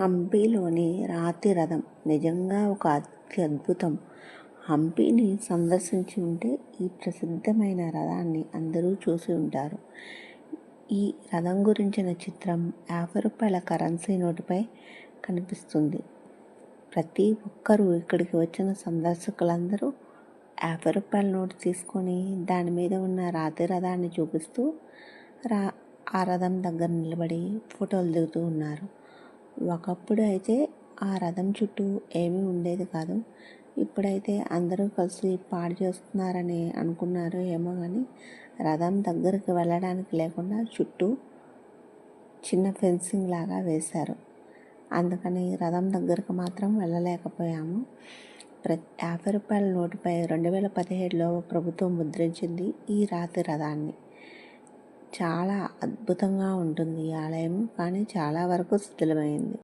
హంపీలోని రాతి రథం నిజంగా ఒక అత్యద్భుతం. హంపీని సందర్శించి ఉంటే ఈ ప్రసిద్ధమైన రథాన్ని అందరూ చూసి ఉంటారు. ఈ రథం గురించిన చిత్రం యాభై రూపాయల కరెన్సీ నోటుపై కనిపిస్తుంది. ప్రతి ఒక్కరూ ఇక్కడికి వచ్చిన సందర్శకులందరూ యాభై రూపాయల నోటు తీసుకొని దాని మీద ఉన్న రాతి రథాన్ని చూపిస్తూ రా ఆ రథం దగ్గర నిలబడి ఫోటోలు దిగుతూ ఉన్నారు. ఒకప్పుడు అయితే ఆ రథం చుట్టూ ఏమీ ఉండేది కాదు. ఇప్పుడైతే అందరూ కలిసి పాడు చేస్తున్నారని అనుకున్నారు ఏమో కానీ రథం దగ్గరికి వెళ్ళడానికి లేకుండా చుట్టూ చిన్న ఫెన్సింగ్ లాగా వేశారు. అందుకని రథం దగ్గరకు మాత్రం వెళ్ళలేకపోయాము. ప్రతి యాభై రూపాయల నోటుపై రెండు వేల పదిహేడులో ప్రభుత్వం ముద్రించింది ఈ రాతి రథాన్ని. చాలా అద్భుతంగా ఉంటుంది ఈ ఆలయం కానీ చాలా వరకు శిథిలమైంది.